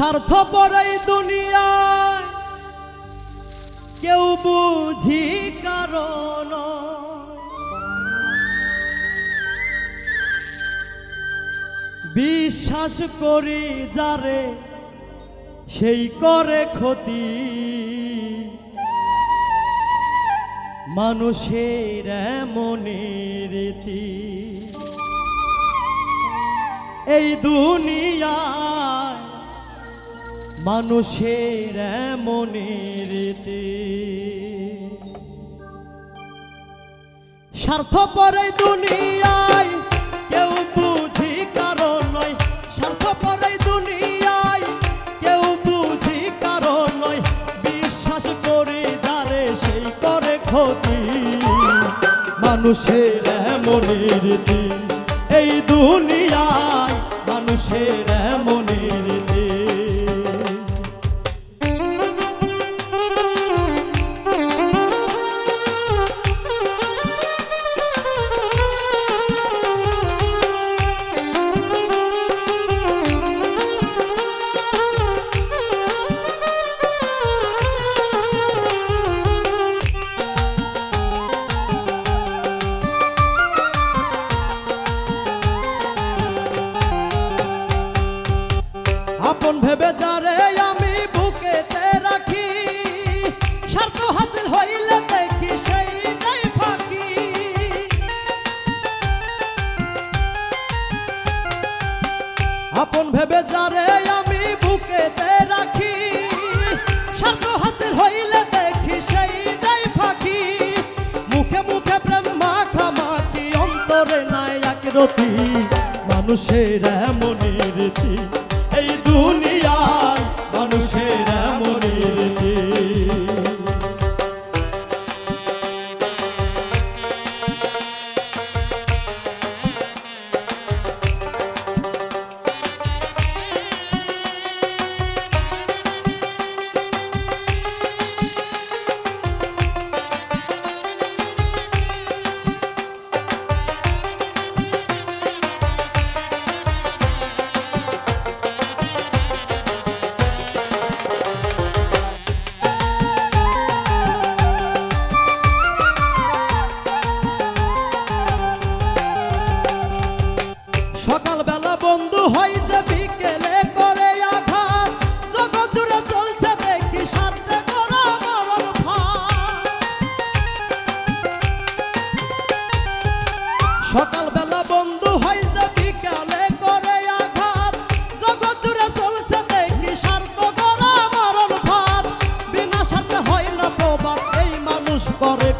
স্বার্থপর এই দুনিয়ায় কেউ বুঝি কারণ। বিশ্বাস করি যারে সেই করে ক্ষতি। মানুষের এমনই রীতি। এই দুনিয়ায় মানুষের এমনই রীতি। স্বার্থপর দুনিয়ায় কেউ বুঝি কারণ নয়। স্বার্থপর দুনিয়ায় কেউ বুঝি কারণ নয়। বিশ্বাস করে দাঁড়ে সেই করে ক্ষতি। মানুষের এমনই রীতি। এই দুনিয়ায় মানুষের মানুষের এমনই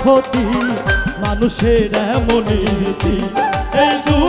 ক্ষতি মানুষের এমন নীতি। এই দুনিয়ায়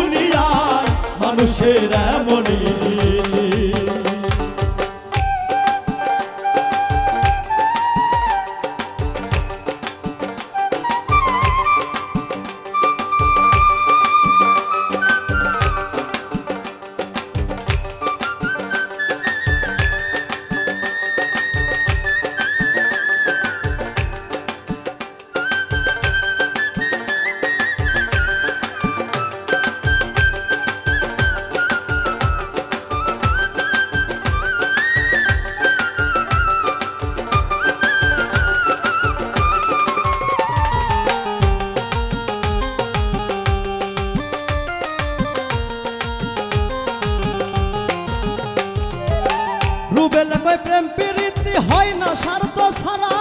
ডুবেলে কই প্রেম প্রীতি হয় না স্বার্থ ছাড়া।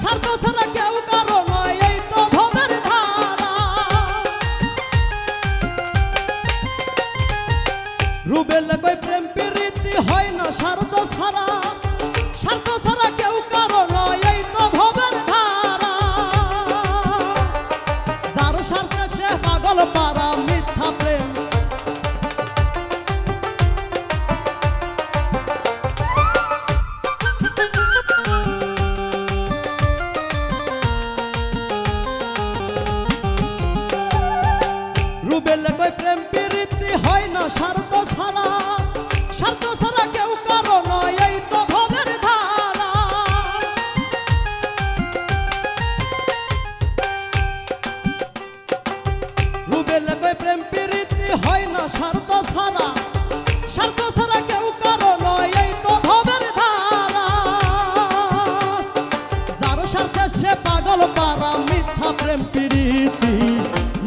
স্বার্থ ছাড়া কেউ কারও নয়, এই তো ভবের ধারা। রুবেলে কই প্রেম প্রীতি হয় না স্বার্থ ছাড়া।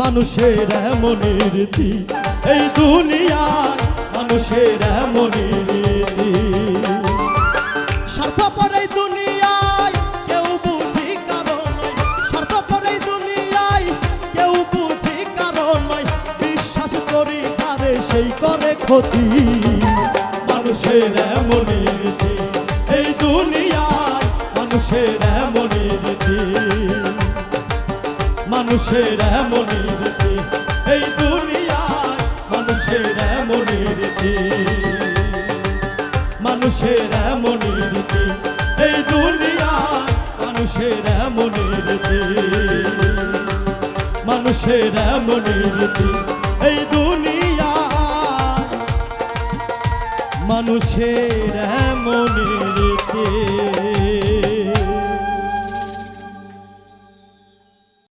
মানুষের এমনই রীতি। এই দুনিয়ায় মানুষের নয়। বিশ্বাস ক্ষতি। মানুষের এমনই রীতি। এই দুনিয়ায় মানুষের এমনই রীতি। মানুষের এমনই রীতি এই দুনিয়ায় মানুষের এমনই রীতি। মানুষের এমনই রীতি। এই দুনিয়ায় মানুষের এমনই রীতি। মানুষের এমনই রীতি। এই দুনিয়ায় মানুষের